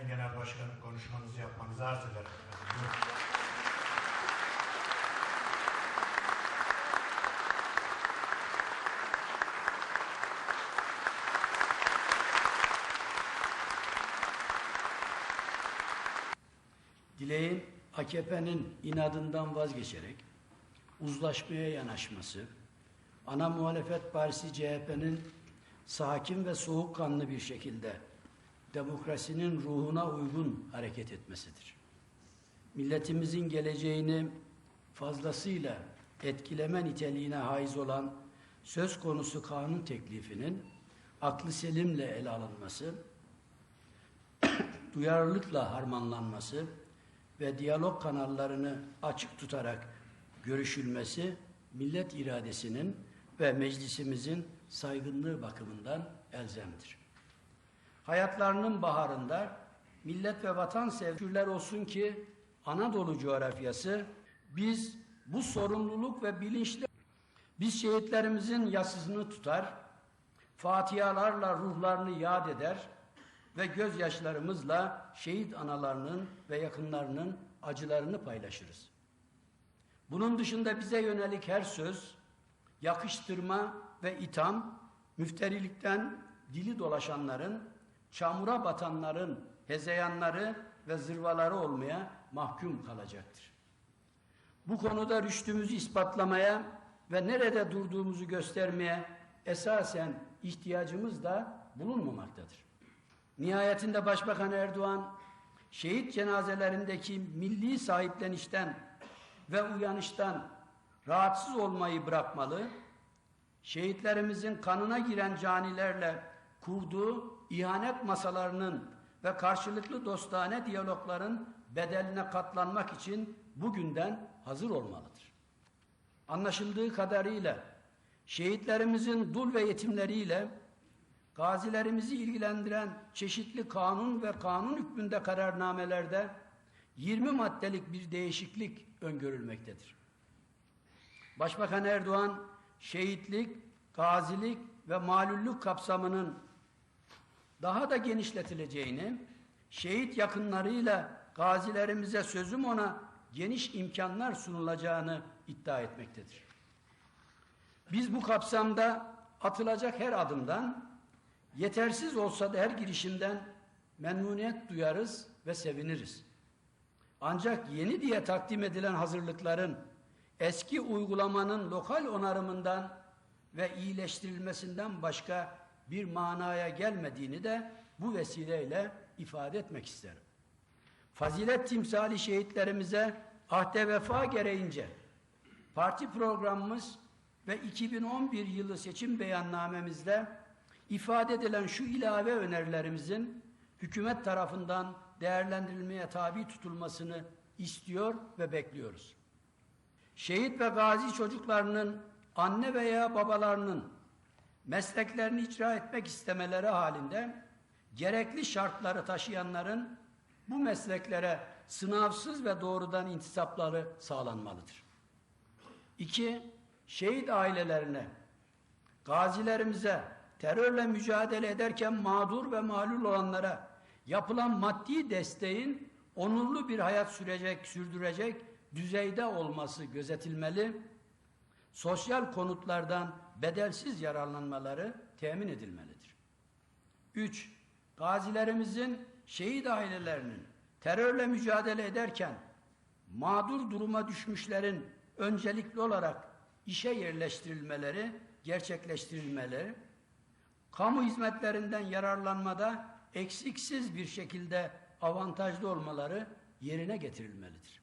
Sayın Genel Başkanım konuşmanızı yapmanızı arz ederim. Dileğin AKP'nin inadından vazgeçerek uzlaşmaya yanaşması, ana muhalefet partisi CHP'nin sakin ve soğukkanlı bir şekilde demokrasinin ruhuna uygun hareket etmesidir. Milletimizin geleceğini fazlasıyla etkileme niteliğine haiz olan söz konusu kanun teklifinin aklı selimle ele alınması, duyarlılıkla harmanlanması ve diyalog kanallarını açık tutarak görüşülmesi millet iradesinin ve meclisimizin saygınlığı bakımından elzemdir. Hayatlarının baharında millet ve vatan sevgiler olsun ki Anadolu coğrafyası biz bu sorumluluk ve bilinçle biz şehitlerimizin yasısını tutar, fatihalarla ruhlarını yad eder ve gözyaşlarımızla şehit analarının ve yakınlarının acılarını paylaşırız. Bunun dışında bize yönelik her söz, yakıştırma ve itham, müfterilikten dili dolaşanların, çamura batanların hezeyanları ve zırvaları olmaya mahkum kalacaktır. Bu konuda rüştümüzü ispatlamaya ve nerede durduğumuzu göstermeye esasen ihtiyacımız da bulunmamaktadır. Nihayetinde Başbakan Erdoğan şehit cenazelerindeki milli sahiplenişten ve uyanıştan rahatsız olmayı bırakmalı, şehitlerimizin kanına giren canilerle kurduğu ihanet masalarının ve karşılıklı dostane diyalogların bedeline katlanmak için bugünden hazır olmalıdır. Anlaşıldığı kadarıyla şehitlerimizin dul ve yetimleriyle gazilerimizi ilgilendiren çeşitli kanun ve kanun hükmünde kararnamelerde 20 maddelik bir değişiklik öngörülmektedir. Başbakan Erdoğan şehitlik, gazilik ve malullük kapsamının daha da genişletileceğini, şehit yakınlarıyla gazilerimize sözüm ona geniş imkanlar sunulacağını iddia etmektedir. Biz bu kapsamda atılacak her adımdan yetersiz olsa da her girişimden memnuniyet duyarız ve seviniriz. Ancak yeni diye takdim edilen hazırlıkların eski uygulamanın lokal onarımından ve iyileştirilmesinden başka bir manaya gelmediğini de bu vesileyle ifade etmek isterim. Fazilet timsali şehitlerimize ahde vefa gereğince parti programımız ve 2011 yılı seçim beyannamemizde ifade edilen şu ilave önerilerimizin hükümet tarafından değerlendirilmeye tabi tutulmasını istiyor ve bekliyoruz. Şehit ve gazi çocuklarının anne veya babalarının mesleklerini icra etmek istemeleri halinde gerekli şartları taşıyanların bu mesleklere sınavsız ve doğrudan intisapları sağlanmalıdır. İki, şehit ailelerine, gazilerimize, terörle mücadele ederken mağdur ve mağlul olanlara yapılan maddi desteğin onurlu bir hayat sürecek, sürdürecek düzeyde olması gözetilmeli, sosyal konutlardan bedelsiz yararlanmaları temin edilmelidir. 3. Gazilerimizin şehit ailelerinin terörle mücadele ederken mağdur duruma düşmüşlerin öncelikli olarak işe yerleştirilmeleri, gerçekleştirilmeleri, kamu hizmetlerinden yararlanmada eksiksiz bir şekilde avantajlı olmaları yerine getirilmelidir.